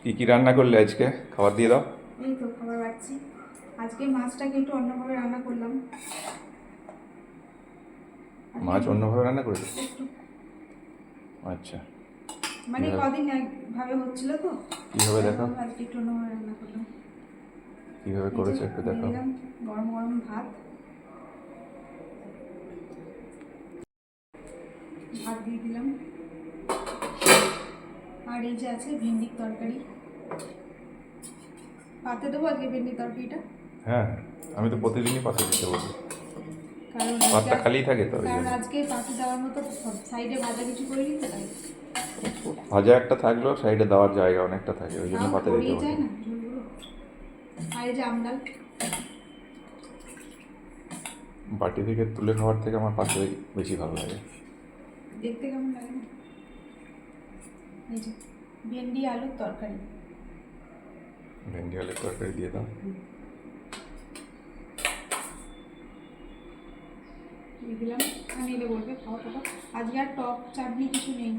কি কি রান্না করলে আজকে? খাবার দিয়ে দাও। এই তো খাবার বাড়ছি আজকে মাছটাকে একটু অন্যভাবে রান্না করলাম। মাছ অন্যভাবে রান্না করেছ? আচ্ছা। মানে? কদিন একভাবে হচ্ছিল তো। কীভাবে দেখো? আজকে একটু অন্যভাবে রান্না করলাম। কীভাবে করেছ একটু দেখো। গরম গরম ভাত। ভাত দিয়ে দিলাম। আর এই যে আছে ভেন্ডির তরকারি। পাতে দেবো আজকে ভেন্ডির তরকারিটা? হ্যাঁ আমি তো প্রতিদিনই পাতে দিতে বলি। কারণ পাতটা খালি থাকে তো কারণ আজকে পাতে দেওয়ার মতো সাইডে ভাজা কিছু করে দিতে তাই ভাজা একটা থাকলেও সাইডে দেওয়ার জায়গা অনেকটা থাকে ওই জন্য পাতে দিতে আর এই যে আমডাল বাটি থেকে তুলে খাওয়ার থেকে আমার পাতে বেশি ভালো লাগে। দেখতে কেমন লাগে? এই যে ভেন্ডি আলুর তরকারি। ভেন্ডি আলুর তরকারি দিয়ে দাও। দিয়ে দিলাম এটা বলবে খাওয়া টাওয়া আজকে আর টক চাটনি কিছু নেই।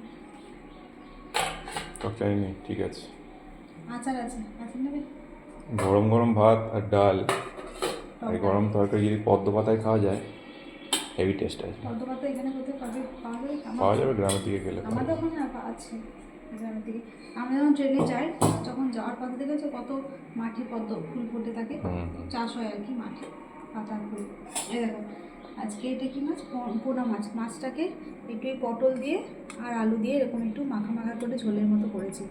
তরকারি নেই ঠিক আছে। আচার আছে আচার নেবে? গরম গরম ভাত আর ডাল। আর গরম তরকারি যদি পদ্ম পাতায় খাওয়া যায় হেভি টেস্ট আছে পদ্ম পাতা এখানে কোথায় পাবে? পাওয়া যাবে? গ্রামের দিকে গেলে আমাদের ওখানে আছে। গ্রামের দিকে আমরা যখন ট্রেনে যাই যখন যাওয়ার পথে দেখেছ কত মাঠে পদ্ম ফুল ফুটে থাকে। চাষ হয় আর কি মাঠে পাতা ফুল এই দেখো আজকে এটা কি মাছ? পোনা মাছ। মাছটাকে একটু এই পটল দিয়ে আর আলু দিয়ে এরকম একটু মাখা মাখা করে ঝোলের মতো করেছি।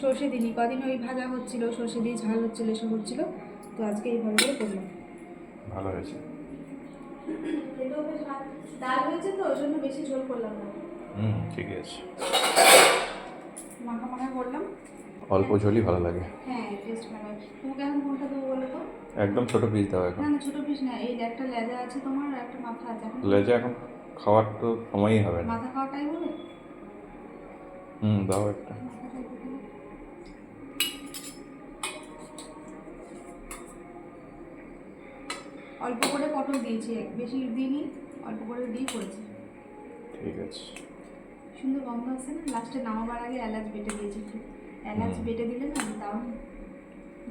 সর্ষে দিনই কদিন ওই ভাজা হচ্ছিল সর্ষে দিয়ে ঝাল হচ্ছিল এসব হচ্ছিল তো আজকে এইভাবে করে করলাম। ভালো হয়েছে। ডাল হয়েছে তো ওই জন্য বেশি ঝোল করলাম না। হুম ঠিক আছে। মাখা মাখা করলাম অল্প ঝোলই ভালো লাগে। হ্যাঁ টেস্ট ভালো। তোমাকে এখন কোনটা দেবো বলো তো? একদম ছোট পিস দাও এখন। না ছোটো পিস না এই একটা লেজা আছে তোমার একটা মাথা আছে এখন লেজে এখন খাওয়ার তো সময়ই হবে না। মাথা খাওয়াটাই বলে। হুম দাও একটা। অল্প করে পটল দিয়েছি বেশি দিইনি অল্প করে দিয়ে করেছি। ঠিক আছে। সুন্দর গন্ধ আছে না? লাস্টে নামাবার আগে এলাচ বেটে দিয়েছি একটু। এলাচ বেটে দিলে না দারুণ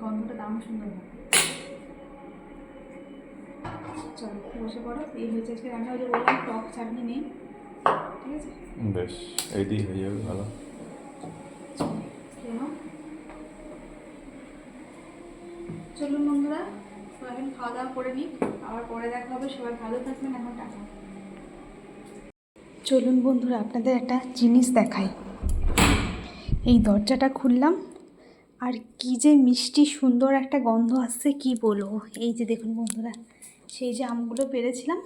গন্ধটা দারুণ সুন্দর হয়। চলো বসে পড়ো। এই হয়েছে আজকে রান্না। ওই যে বললাম টক চাটনি নেই। ঠিক আছে? বেশ এই দিয়ে হয়ে যাবে ভালো। চলুন বন্ধুরা এখন খাওয়া দাওয়া করে নিই আবার পরে দেখা হবে। সবাই ভালো থাকবেন। এখন টাকা চলুন বন্ধুরা আপনাদের একটা জিনিস দেখাই। এই দরজাটা খুললাম, আর কি যে মিষ্টি সুন্দর একটা গন্ধ আসছে, কি বলব? এই যে দেখুন বন্ধুরা, সেই যে আমগুলো পেরেছিলাম,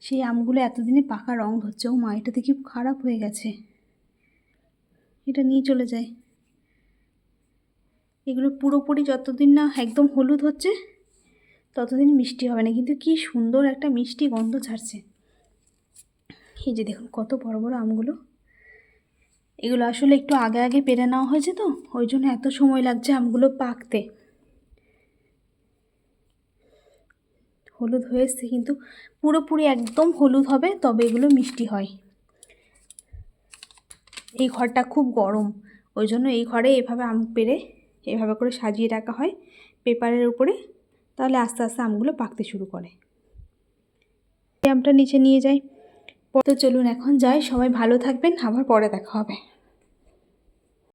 সেই আমগুলো এতদিনে পাকা রং ধরছে। ও মা, এটা দেখি খারাপ হয়ে গেছে। এটা নিয়ে চলে যায় এগুলো পুরোপুরি যতদিন না একদম হলুদ হচ্ছে, ততদিন মিষ্টি হবে না। কিন্তু কি সুন্দর একটা মিষ্টি গন্ধ ছাড়ছে এই যে দেখুন কত বড় বড় আমগুলো। এগুলো আসলে একটু আগে আগে পেরে নেওয়া হয়েছে তো, ওই জন্য এত সময় লাগছে আমগুলো পাকতে। হলুদ হয়ে এসছে কিন্তু পুরোপুরি একদম হলুদ হবে, তবে এগুলো মিষ্টি হয়। এই ঘরটা খুব গরম, ওই জন্য এই ঘরে এভাবে আম পেরে, এভাবে করে সাজিয়ে রাখা হয় পেপারের উপরে, তাহলে আস্তে আস্তে আমগুলো পাকতে শুরু করে। আমটা নিচে নিয়ে যাই। তো চলুন এখন যাই। সবাই ভালো থাকবেন আবার পরে দেখা হবে।